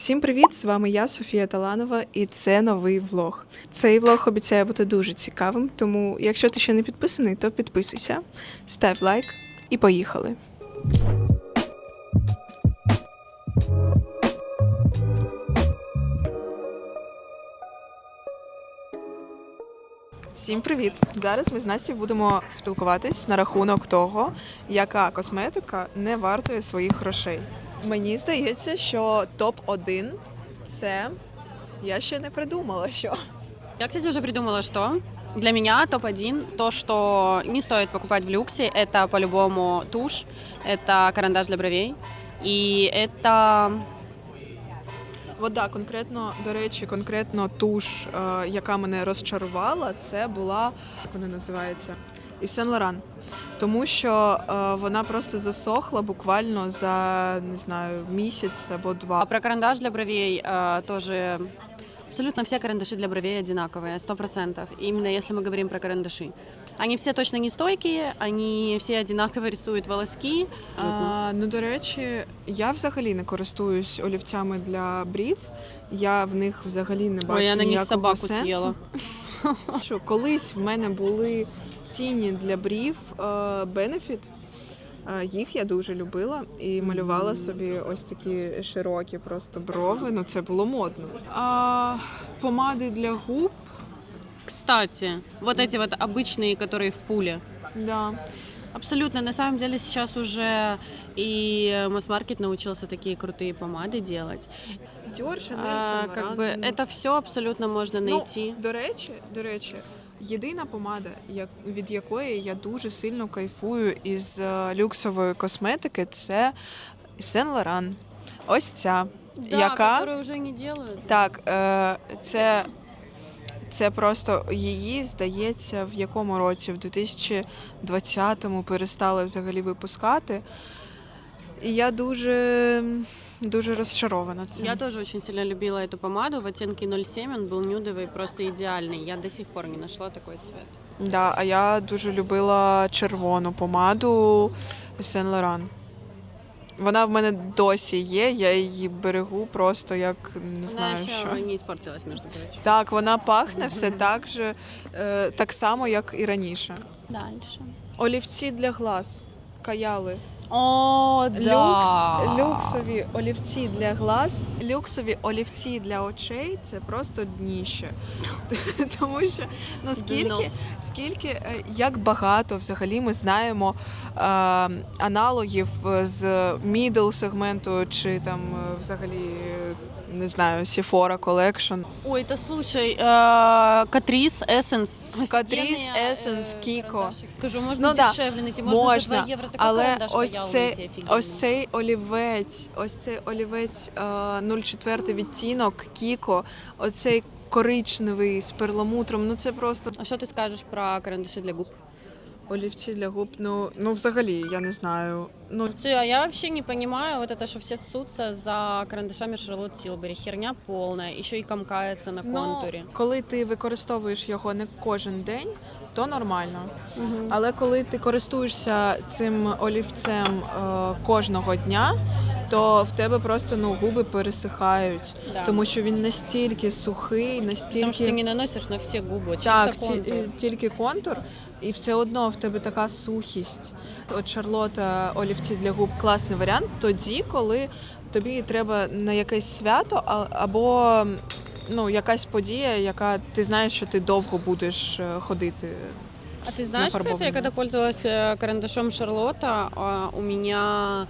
Всім привіт! З вами я, Софія Таланова, і це новий влог. Цей влог обіцяє бути дуже цікавим, тому якщо ти ще не підписаний, то підписуйся, став лайк і поїхали. Всім привіт! Зараз ми з Настю будемо спілкуватись на рахунок того, яка косметика не вартує своїх грошей. Мені здається, що топ-1 це я ще не придумала, що. Я, кстати, уже придумала, что для меня топ-1 то, что не стоит покупать в люксе, это по-любому тушь, это карандаш для бровей, и это Вода, конкретно, до речі, конкретно туш, е, яка мене розчарувала, це була як вона називається? Ів Сен Лоран. Тому що е, вона просто засохла буквально за не знаю місяць або а два. про карандаш для бровей э, тоже абсолютно все карандаши для бровей одинаковые, сто процентов. Именно если мы говорим про карандаши. Они все точно не стойкие, они все одинаково рисуют волоски. А, ну, до речі, я взагалі не користуюсь олівцями для брів. Я в них взагалі не бачу Ой, я на них ніякого собаку сенсу. съела. Що колись в мене були тіні для брів е, Benefit. Е, Їх я дуже любила і малювала собі ось такі широкі просто брови. Ну це було модно. А, помади для губ. Кстати, вот эти вот обычные, которые в пуле. Да. Абсолютно. На самом деле сейчас уже и масс-маркет научился такие крутые помады делать. Dior, Chanel, А, Saint как Laurent, бы ну, это все абсолютно можно найти. Ну, до речі, до речі, єдина помада, від якої я дуже сильно кайфую із е, люксової косметики, це Saint Laurent. Ось ця. да, яка уже не делают. так, е, це, це просто її, здається, в якому році? В 2020-му перестали взагалі випускати. І я дуже, дуже розчарована цим. Я тоже очень сильно любила эту помаду в оттенке 07, он был нюдовый, просто идеальный. Я до сих пор не нашла такой цвет. Да, а я дуже любила червону помаду Saint Laurent. Вона в мене досі є, я її берегу просто як не Она знаю еще що. не испортилась, между прочим. Так, вона пахне все так же, е, так само, як і раніше. Дальше. Олівці для глаз. Каяли. О, да. Люкс, люксові олівці для глаз, люксові олівці для очей це просто дніще. Тому що ну скільки, скільки, е, як багато взагалі ми знаємо е, аналогів з мідл сегменту чи там е, взагалі не знаю, Sephora Collection. Ой, да слушай, э, Катрис, Essence. Катріс, Офигенные, Essence, э, Kiko. карандаши. Скажу, можно Ну да, дешевле найти, можно, Можна, за 2 евро такой але карандаш ось роял цей, найти офигенный. ось цей олівець, ось цей олівець е, 04 відтінок, Кіко, оцей коричневий з перламутром. Ну це просто А что ты скажешь про карандаши для губ? олівці для губ. Ну, ну взагалі, я не знаю. Ну, Слушай, а я вообще не понимаю вот это, что все ссутся за карандашами Шарлотт Тилбери. Херня полная, еще и комкается на ну, контуре. коли ти використовуєш його не кожен день, то нормально. Але коли ти користуєшся цим олівцем е, кожного дня, то в тебе просто ну, губи пересихають. Да. Тому що він настільки сухий, настільки Потому что ты не наносишь на все губы, чисто так, ті- контур. е, тільки контур, і все одно в тебе така сухість. От Шарлота олівці для губ класний варіант. Тоді, коли тобі треба на якесь свято а- або ну, якась подія, яка ти знаєш, що ти довго будеш е, ходити. А ты знаешь, кстати, я нафарбованными. когда пользовалась э, карандашом Шарлотта, а, у меня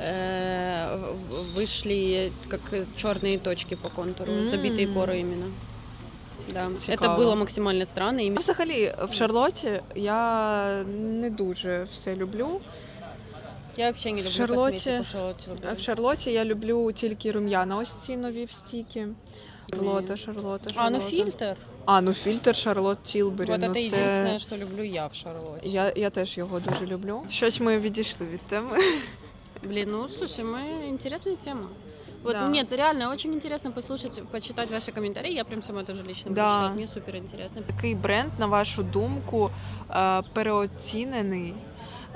э, в- вышли как черные точки по контуру, М. забитые поры именно. Да, это Цікаво. было максимально странно. И А Взагалі, в Шарлоті я не дуже все люблю. я вообще не люблю Шарлотте- косметику Шарлотте Tilbury. В Шарлоті я люблю тільки рум'яна. Ось ці нові в стіки. Шарлота, Шарлота, Шарлота. А, ну фильтр. А, ну фільтр Шарлот Тілбері. вот ну, это це... единственное, что люблю я в Шарлотте. Я, я теж його дуже люблю. Щось ми відійшли від теми. Блин, ну слушай, мы интересная тема. Вот Да. нет, реально очень интересно послушать, почитать ваши комментарии. Я прям сама тоже лично буду Да. читать. Мне супер интересно. Який бренд, на вашу думку, переоцінений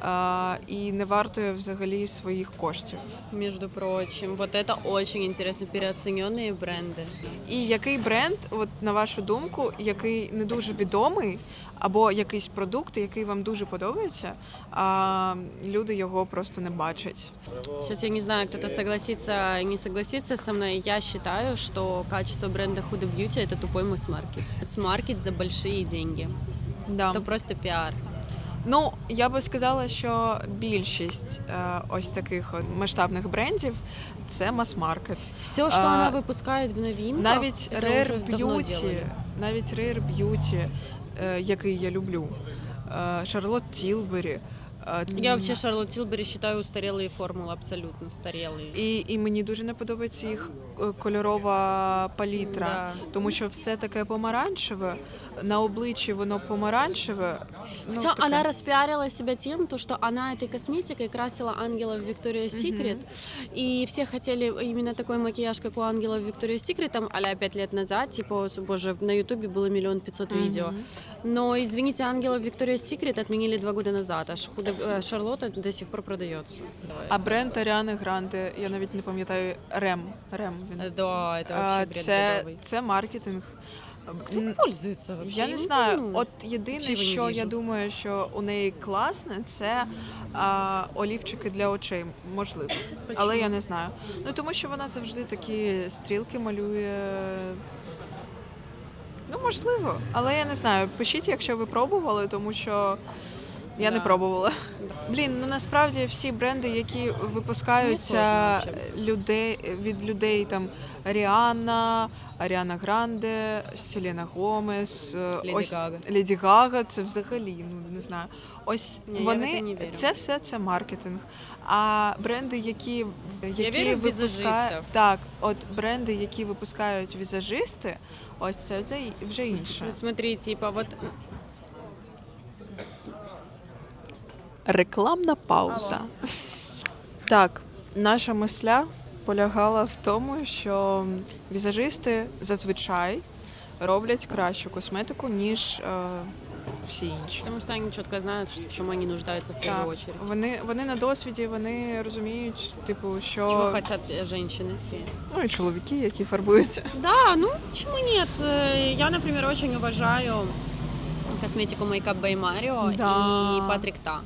а, і не вартує взагалі своїх коштів. Между прочим, вот это очень интересно, переоцененные бренды. І який бренд, от на вашу думку, який не дуже відомий, або якийсь продукт, який вам дуже подобається, а люди його просто не бачать. Сейчас я не знаю, кто-то согласится, не согласится со мной. Я считаю, что качество бренда Huda Beauty это тупой масс-маркет. Масс-маркет за большие деньги. Да. Это просто пиар. Ну, я би сказала, що більшість е, ось таких от масштабних брендів це мас-маркет. Все, що А, она выпускает в новинках, Навіть Rare Beauty, навіть Rare Beauty, е, який я люблю, е, Шарлот Тілбері. е, Я вообще Шарлот Тилбери считаю устарелые формулы, абсолютно устарелые. І, і мені дуже не подобається їх е, кольорова палітра, Да. тому що все таке помаранчеве, на обличчі воно помаранчеве. Ну, Хотя таке. она распиарила себя тем, то, что она этой косметикой красила ангела в Victoria's Secret, и все хотели именно такой макияж, как у ангела в Victoria's Secret, там, а пять лет назад, типа, боже, на ютубе было миллион пятьсот видео. Мгм. Но, извините, ангела в Victoria's Secret отменили два года назад, а Худо- э, Шарлотта до сих пор продается. А бренд Аріани Гранде, я навіть не пам'ятаю, Рем. Рем він. Да, это А, бред це, це маркетинг. М, пользуется вообще? Я не знаю. От єдине, Взагалі не що я вижу. думаю, що у неї класне, це а, олівчики для очей, можливо. Але я не знаю. Ну тому що вона завжди такі стрілки малює. Ну, можливо, але я не знаю. Пишіть, якщо ви пробували, тому що я не пробувала. Блін, ну насправді всі бренди, які випускаються людей від людей там Ріанна, Аріана Гранде, Селена Гомес, е, Леді ось Гага. Леді Гага, це взагалі ну не знаю. Ось Ні, я в вони це не вірю. це все це маркетинг. А бренди, які, які вірю в випускають візажистів. так, от бренди, які випускають візажисти, ось це вже, вже інше. Ну, смотри, типа, вот Рекламна пауза. Так, наша мисля полягала в тому, що візажисти зазвичай роблять кращу косметику, ніж е, всі інші. потому что они четко знают, ш- в чем они нуждаются в Так, первую очередь. вони, вони на досвіді, вони розуміють, типу, що Чего хотят э, женщины? ну і чоловіки, які фарбуються. Да, ну почему нет? Э, Я, например, очень уважаю косметику Makeup by Mario Да. и Патрик Та.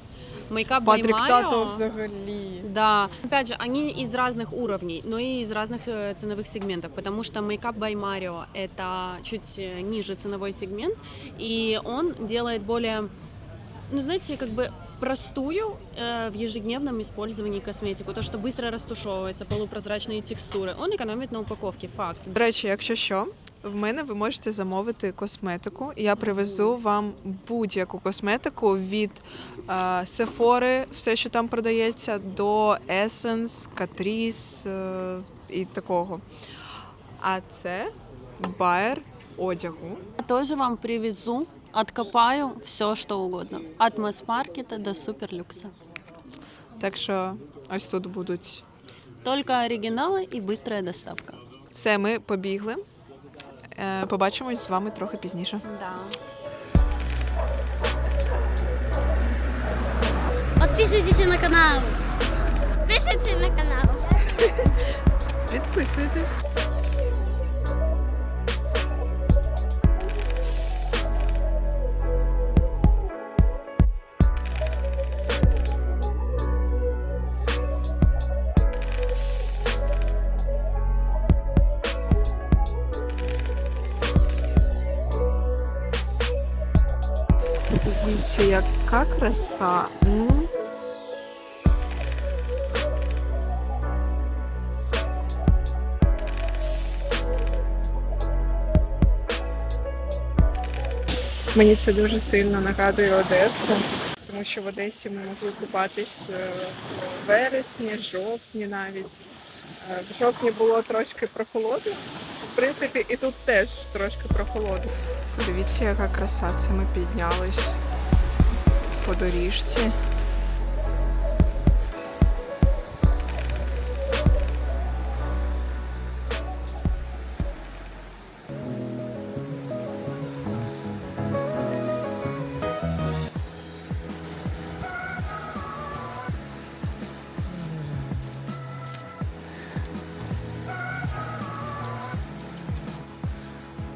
Makeup by Патрік Mario, Тато взагалі. Да, опять же, они из разных уровней, но и из разных э, ценовых сегментов, потому что Makeup by Mario это чуть э, ниже ценовой сегмент, и он делает более, ну знаете, как бы простую э, в ежедневном использовании косметику, то, что быстро растушевывается, полупрозрачные текстуры. Он экономит на упаковке, факт. До речі, якщо що, в мене ви можете замовити косметику. Я привезу вам будь-яку косметику від Sephora, все, що там продається, до Essence, Catrice е, і такого. А це байер одягу. Тоже вам привезу, откопаю все, что угодно. От масс-маркета до суперлюкса. Так що ось тут будуть Только оригиналы и быстрая доставка. все. Ми побігли. Е, Побачимось з вами трохи пізніше. Да. Підписуйтесь на канал. Підписуйтесь на канал. Підписуйтесь. Яка краса. М. Мені це дуже сильно нагадує Одесу, тому що в Одесі ми могли купатись е, в вересні, жовтні навіть. Е, В жовтні було трошки прохолодно. В принципі, і тут теж трошки прохолодно. Дивіться, яка краса. Це ми піднялись по доріжці.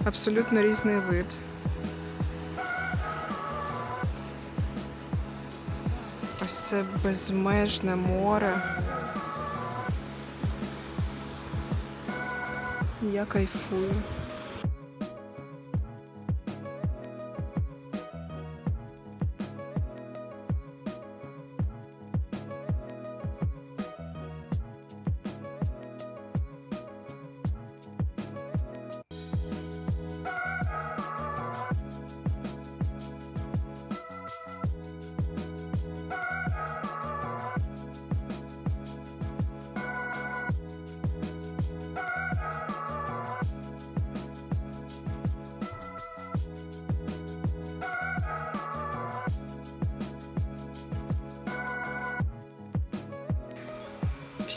Абсолютно різний вид. Ось це безмежне море. Я кайфую.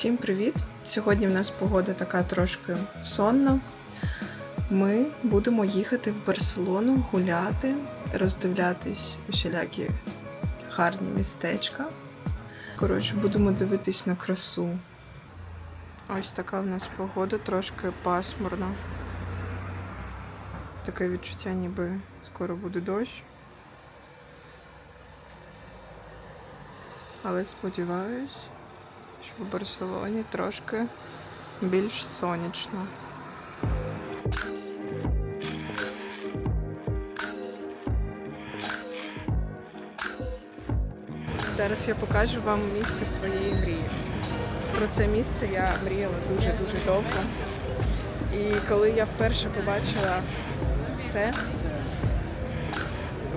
Всім привіт! Сьогодні в нас погода така трошки сонна. Ми будемо їхати в Барселону гуляти, роздивлятись усілякі гарні містечка. Коротше, будемо дивитись на красу. Ось така в нас погода, трошки пасмурна. Таке відчуття, ніби скоро буде дощ. Але сподіваюсь, що в Барселоні трошки більш сонячно. Зараз я покажу вам місце своєї мрії. Про це місце я мріяла дуже-дуже довго. І коли я вперше побачила це,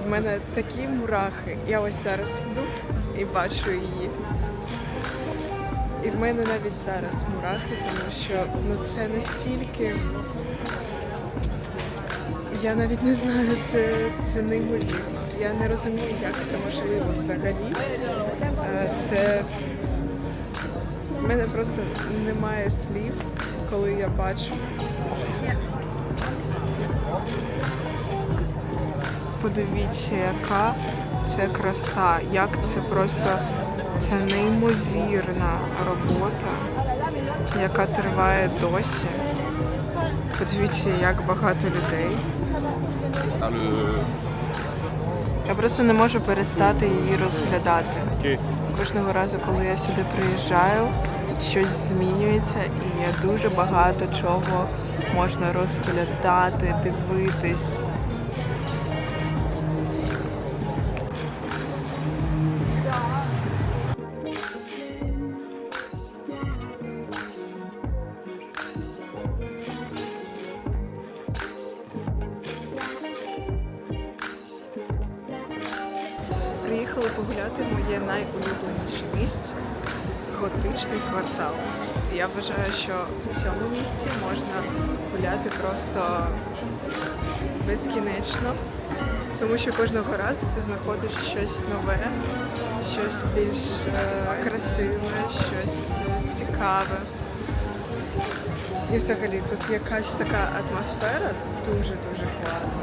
в мене такі мурахи. Я ось зараз йду і бачу її. І в мене навіть зараз мурахи, тому що ну це настільки. Я навіть не знаю, це, це неймовірно. Я не розумію, як це можливо взагалі. Е, Це в мене просто немає слів, коли я бачу. Подивіться, яка це краса, як це просто це неймовірна робота, яка триває досі. Подивіться, як багато людей. Я просто не можу перестати її розглядати. Кожного разу, коли я сюди приїжджаю, щось змінюється, і є дуже багато чого можна розглядати, дивитись. Готичний квартал. Я вважаю, що в цьому місці можна гуляти просто безкінечно, тому що кожного разу ти знаходиш щось нове, щось більш е, красиве, щось цікаве. І взагалі тут якась така атмосфера дуже-дуже класна.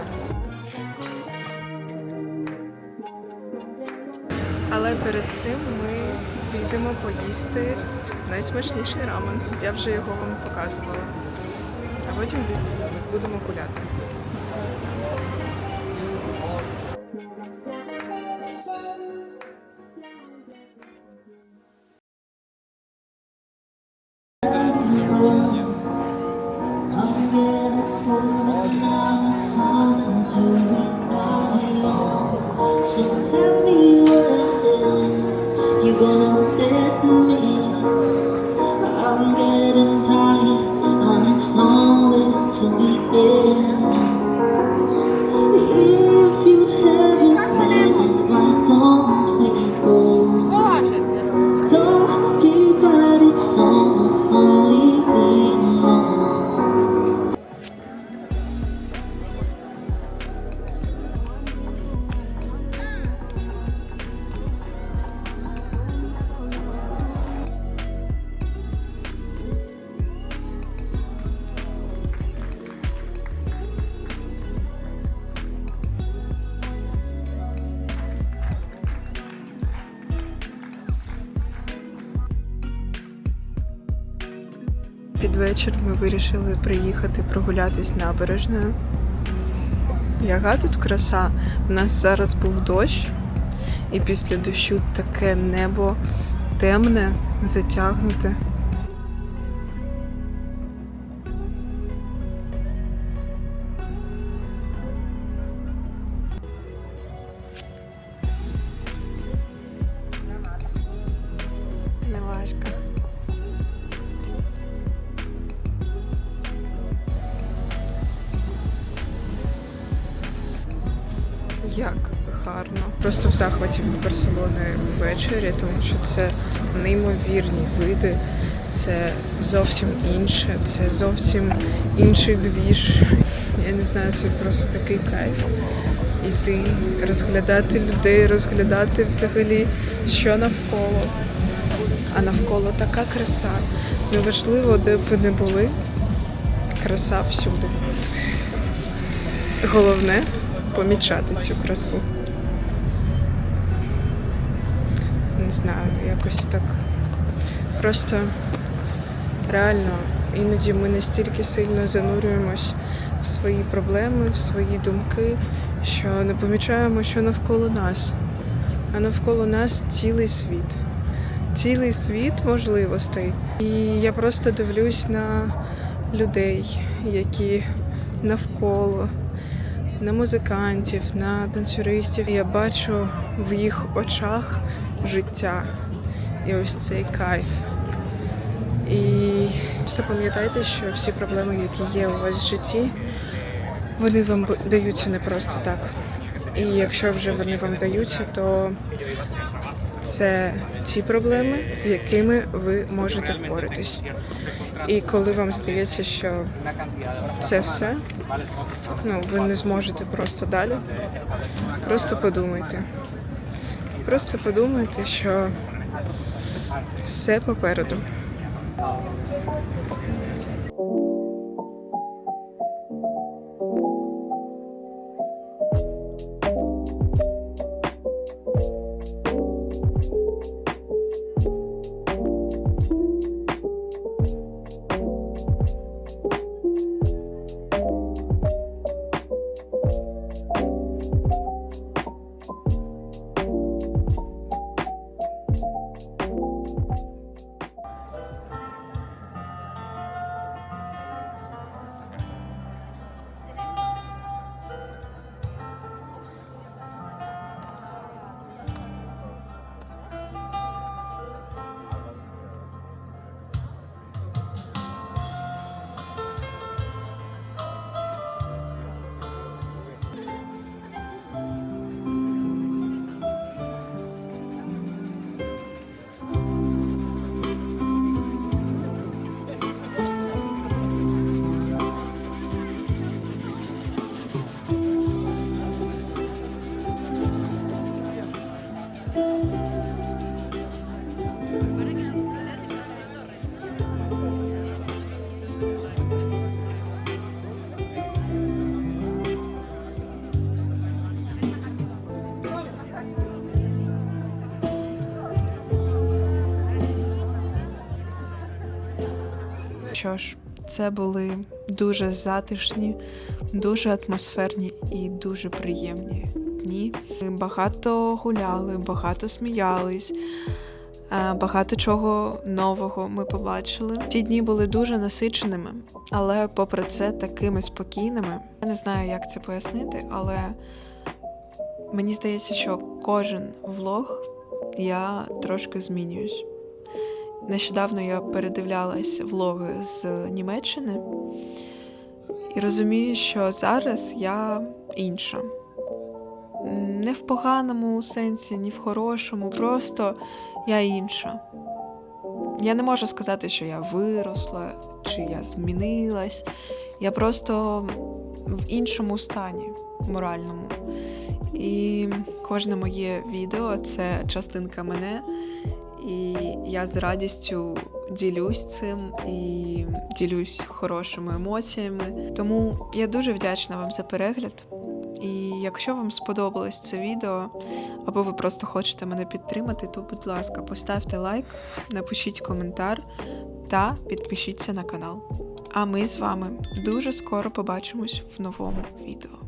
Але перед цим ми підемо поїсти найсмачніший рамен. Я вже його вам показувала. А потім будемо гуляти. Вирішили приїхати прогулятись набережною. Яка тут краса? У нас зараз був дощ, і після дощу таке небо темне, затягнуте. Ввечері, тому що це неймовірні види, це зовсім інше, це зовсім інший двіж. Я не знаю, це просто такий кайф. Іти, розглядати людей, розглядати взагалі, що навколо. А навколо така краса. Неважливо, де б ви не були. Краса всюди. Головне помічати цю красу. Знаю, якось так. Просто реально іноді ми настільки сильно занурюємось в свої проблеми, в свої думки, що не помічаємо, що навколо нас. А навколо нас цілий світ. Цілий світ можливостей. І я просто дивлюсь на людей, які навколо, на музикантів, на танцюристів. Я бачу в їх очах життя і ось цей кайф. І просто пам'ятайте, що всі проблеми, які є у вас в житті, вони вам даються не просто так. І якщо вже вони вам даються, то це ті проблеми, з якими ви можете впоратись. І коли вам здається, що це все, ну ви не зможете просто далі. Просто подумайте. Просто подумайте, що все попереду. Що ж, це були дуже затишні, дуже атмосферні і дуже приємні дні. Ми багато гуляли, багато сміялись, е, багато чого нового ми побачили. Ці дні були дуже насиченими, але попри це такими спокійними. Я не знаю, як це пояснити, але мені здається, що кожен влог я трошки змінююсь. Нещодавно я передивлялась влоги з Німеччини і розумію, що зараз я інша. Не в поганому сенсі, ні в хорошому, просто я інша. Я не можу сказати, що я виросла чи я змінилась. Я просто в іншому стані моральному. І кожне моє відео це частинка мене. І я з радістю ділюсь цим і ділюсь хорошими емоціями. Тому я дуже вдячна вам за перегляд. І якщо вам сподобалось це відео, або ви просто хочете мене підтримати, то будь ласка, поставте лайк, напишіть коментар та підпишіться на канал. А ми з вами дуже скоро побачимось в новому відео.